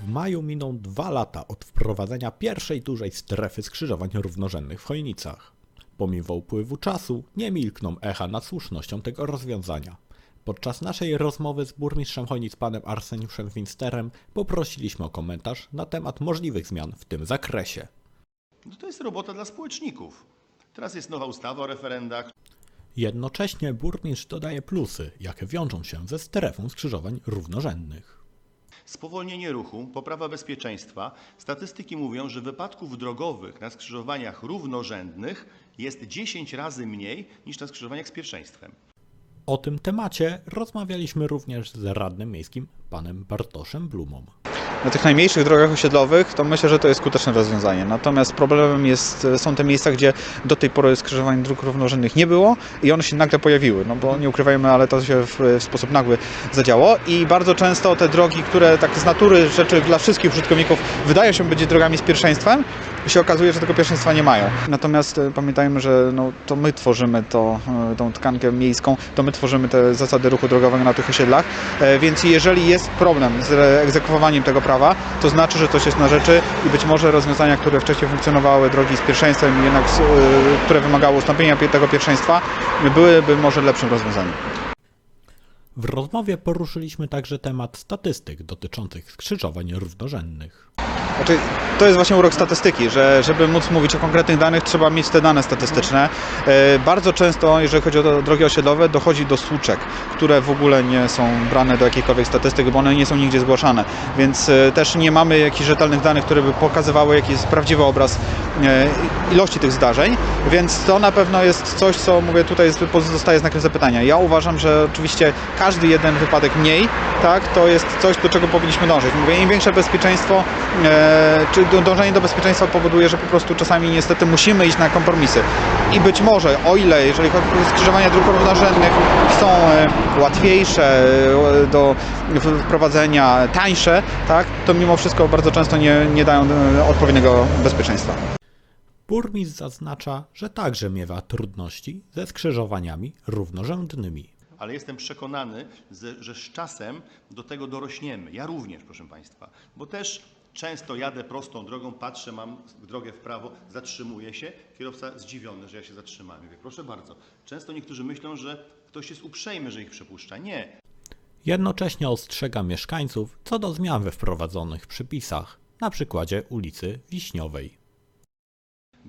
W maju miną dwa lata od wprowadzenia pierwszej dużej strefy skrzyżowań równorzędnych w Chojnicach. Pomimo upływu czasu nie milkną echa nad słusznością tego rozwiązania. Podczas naszej rozmowy z burmistrzem Chojnic panem Arseniuszem Winsterem poprosiliśmy o komentarz na temat możliwych zmian w tym zakresie. No to jest robota dla społeczników. Teraz jest nowa ustawa o referendach. Jednocześnie burmistrz dodaje plusy, jakie wiążą się ze strefą skrzyżowań równorzędnych. Spowolnienie ruchu, poprawa bezpieczeństwa. Statystyki mówią, że wypadków drogowych na skrzyżowaniach równorzędnych jest 10 razy mniej niż na skrzyżowaniach z pierwszeństwem. O tym temacie rozmawialiśmy również z radnym miejskim panem Bartoszem Blumą. Na tych najmniejszych drogach osiedlowych to myślę, że to jest skuteczne rozwiązanie. Natomiast problemem jest, są te miejsca, gdzie do tej pory skrzyżowań dróg równorzędnych nie było i one się nagle pojawiły. No bo nie ukrywajmy, ale to się w, w sposób nagły zadziało i bardzo często te drogi, które tak z natury rzeczy dla wszystkich użytkowników wydają się być drogami z pierwszeństwem, się okazuje, że tego pierwszeństwa nie mają. Natomiast e, pamiętajmy, że no, to my tworzymy to, e, tą tkankę miejską, to my tworzymy te zasady ruchu drogowego na tych osiedlach, E, więc jeżeli jest problem z e, egzekwowaniem tego prawa, to znaczy, że coś jest na rzeczy i być może rozwiązania, które wcześniej funkcjonowały, drogi z pierwszeństwem, jednak, e, które wymagały ustąpienia pie- tego pierwszeństwa, byłyby może lepszym rozwiązaniem. W rozmowie poruszyliśmy także temat statystyk dotyczących skrzyżowań równorzędnych. Znaczy, to jest właśnie urok statystyki, że żeby móc mówić o konkretnych danych, trzeba mieć te dane statystyczne. E, Bardzo często, jeżeli chodzi o drogi osiedlowe, dochodzi do słuczek, które w ogóle nie są brane do jakichkolwiek statystyk, bo one nie są nigdzie zgłaszane. Więc e, też nie mamy jakichś rzetelnych danych, które by pokazywały, jaki jest prawdziwy obraz e, ilości tych zdarzeń. Więc to na pewno jest coś, co mówię, tutaj pozostaje znakiem zapytania. Ja uważam, że oczywiście każdy jeden wypadek mniej, tak, to jest coś, do czego powinniśmy dążyć. Mówię, im większe bezpieczeństwo, e, czy dążenie do bezpieczeństwa powoduje, że po prostu czasami niestety musimy iść na kompromisy. I być może, o ile, jeżeli skrzyżowania dróg równorzędnych, są e, łatwiejsze e, do wprowadzenia, tańsze, tak, to mimo wszystko bardzo często nie, nie dają e, odpowiedniego bezpieczeństwa. Burmistrz zaznacza, że także miewa trudności ze skrzyżowaniami równorzędnymi. Ale jestem przekonany, że, z czasem do tego dorośniemy. Ja również, proszę Państwa, bo też często jadę prostą drogą, patrzę, mam drogę w prawo, zatrzymuję się, kierowca zdziwiony, że ja się zatrzymałem. Mówię, proszę bardzo. Często niektórzy myślą, że ktoś jest uprzejmy, że ich przepuszcza. Nie. Jednocześnie ostrzega mieszkańców co do zmian we wprowadzonych przepisach, na przykładzie ulicy Wiśniowej.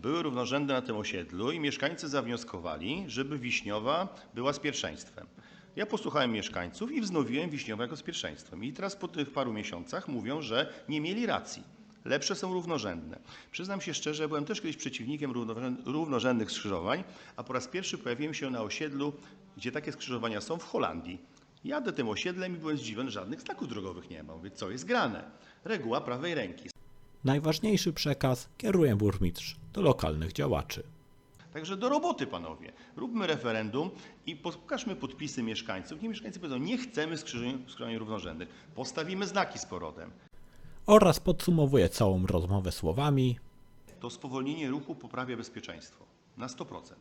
Były równorzędne na tym osiedlu i mieszkańcy zawnioskowali, żeby Wiśniowa była z pierwszeństwem. Ja posłuchałem mieszkańców i wznowiłem Wiśniową jako z pierwszeństwem. I teraz po tych paru miesiącach mówią, że nie mieli racji. Lepsze są równorzędne. Przyznam się szczerze, byłem też kiedyś przeciwnikiem równorzę- równorzędnych skrzyżowań, a po raz pierwszy pojawiłem się na osiedlu, gdzie takie skrzyżowania są w Holandii. Jadę tym osiedlem i byłem zdziwiony, żadnych znaków drogowych nie ma. Mówię, co jest grane? Reguła prawej ręki. Najważniejszy przekaz kieruje burmistrz do lokalnych działaczy. Także do roboty, panowie. Róbmy referendum i pokażmy podpisy mieszkańców. Nie mieszkańcy powiedzą, nie chcemy skrzyżowań skrzyżowań równorzędnych. Postawimy znaki z porodem. Oraz podsumowuje całą rozmowę słowami To spowolnienie ruchu poprawia bezpieczeństwo. Na 100%.